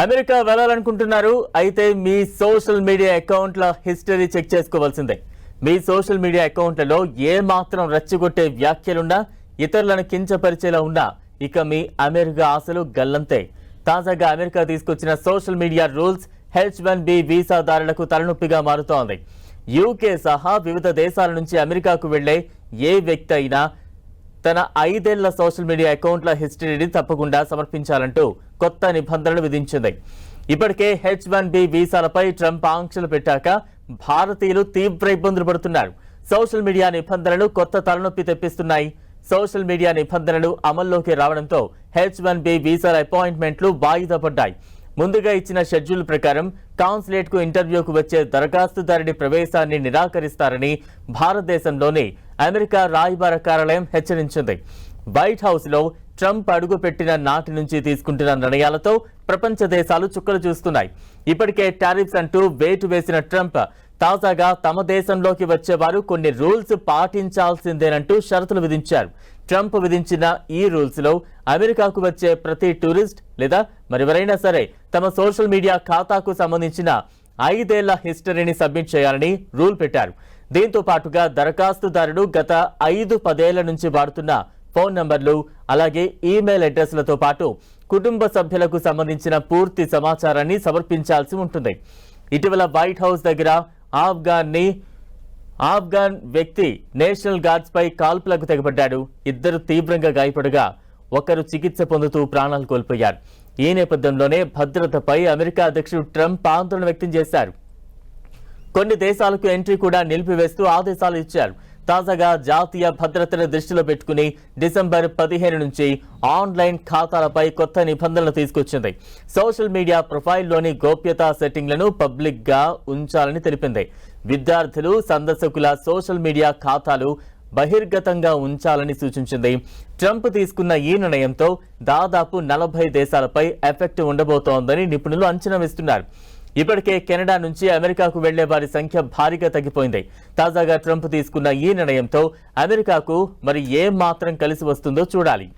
America వెళ్ళాలనుకుంటున్నారు అయితే మీ సోషల్ మీడియా అకౌంట్ల హిస్టరీ చెక్ చేసుకోవాల్సిందే. మీ సోషల్ మీడియా అకౌంట్లలో ఏ మాత్రం రెచ్చగొట్టే వ్యాఖ్యలున్నా ఇతరులను కించపరిచేలా ఉన్నా ఇక మీ అమెరికా ఆశలు గల్లంతే. తాజాగా అమెరికా తీసుకొచ్చిన social media rules H one B వీసాదారులకు తలనొప్పిగా మారుతోంది. యూకే సహా వివిధ దేశాల నుంచి అమెరికాకు వెళ్ళే ఏ వ్యక్తి అయినా తన ఐదేళ్ళ సోషల్ మీడియా అకౌంట్ల హిస్టరీని తప్పకుండా సమర్పించాలంటూ కొత్త నిబంధనలు విధించింది. ఇప్పటికే హెచ్ వన్ బి వీసాలపై ట్రంప్ ఆంక్షలు పెట్టాక భారతీయులు తీవ్ర ఇబ్బందులు పడుతున్నారు. సోషల్ మీడియా నిబంధనలు కొత్త తలనొప్పి తెప్పిస్తున్నాయి. సోషల్ మీడియా నిబంధనలు అమల్లోకి రావడంతో హెచ్ వన్ బి వీసాల అపాయింట్మెంట్లు వాయిదా పడ్డాయి. ముందుగా ఇచ్చిన షెడ్యూల్ ప్రకారం కాన్సులేట్కు ఇంటర్వ్యూకు వచ్చే దరఖాస్తుదారుడి ప్రవేశాన్ని నిరాకరిస్తారని భారతదేశంలోని అమెరికా రాయబార కార్యాలయం హెచ్చరించింది. వైట్ హౌస్లో ట్రంప్ అడుగుపెట్టిన నాటి నుంచి తీసుకుంటున్న నిర్ణయాలతో ప్రపంచ దేశాలు చుక్కలు చూస్తున్నాయి. ఇప్పటికే టారిఫ్స్ అంటూ వేటు వేసిన ట్రంప్ తాజాగా తమ దేశంలోకి వచ్చేవారు కొన్ని రూల్స్ పాటించాల్సిందేనంటూ షరతులు విధించారు. ట్రంప్ విధించిన ఈ రూల్స్లో అమెరికాకు వచ్చే ప్రతి టూరిస్ట్ లేదా మరెవరైనా సరే తమ సోషల్ మీడియా ఖాతాకు సంబంధించిన ఐదేళ్ళ హిస్టరీని సబ్మిట్ చేయాలని రూల్ పెట్టారు. దీంతో పాటుగా దరఖాస్తుదారుడు గత ఐదు పదేళ్ళ నుంచి వాడుతున్న ఫోన్ నంబర్లు అలాగే ఈమెయిల్ అడ్రస్లతో పాటు కుటుంబ సభ్యులకు సంబంధించిన పూర్తి సమాచారాన్ని సమర్పించాల్సి ఉంటుంది. ఇటీవల వైట్ హౌస్ దగ్గర ఆఫ్ఘాన్ని ఆఫ్ఘాన్ వ్యక్తి నేషనల్ గార్డ్స్ పై కాల్పులకు తెగబడ్డాడు. ఇద్దరు తీవ్రంగా గాయపడగా ఒకరు చికిత్స పొందుతూ ప్రాణాలు కోల్పోయారు. ఈ నేపథ్యంలోనే భద్రతపై అమెరికా అధ్యక్షుడు ట్రంప్ ఆందోళన వ్యక్తం చేశారు. కొన్ని దేశాలకు ఎంట్రీ కూడా నిలిపివేస్తూ ఆదేశాలు ఇచ్చారు. తాజాగా జాతీయ భద్రతను దృష్టిలో పెట్టుకుని డిసెంబర్ పదిహేను నుంచి ఆన్లైన్ ఖాతాలపై కొత్త నిబంధనలు తీసుకొచ్చింది. సోషల్ మీడియా ప్రొఫైల్లోని గోప్యతా సెట్టింగ్లను పబ్లిక్గా ఉంచాలని తెలిపింది. విద్యార్థులు సందర్శకుల సోషల్ మీడియా ఖాతాలు బహిర్గతంగా ఉంచాలని సూచించింది. ట్రంప్ తీసుకున్న ఈ నిర్ణయంతో దాదాపు నలభై దేశాలపై ఎఫెక్ట్ ఉండబోతోందని నిపుణులు అంచనా వేస్తున్నారు. ఇప్పటికే కెనడా నుంచి అమెరికాకు వెళ్ళే వారి సంఖ్య భారీగా తగ్గిపోయింది. తాజాగా ట్రంప్ తీసుకున్న ఈ నిర్ణయంతో అమెరికాకు మరి ఏ మాత్రం కలిసి వస్తుందో చూడాలి.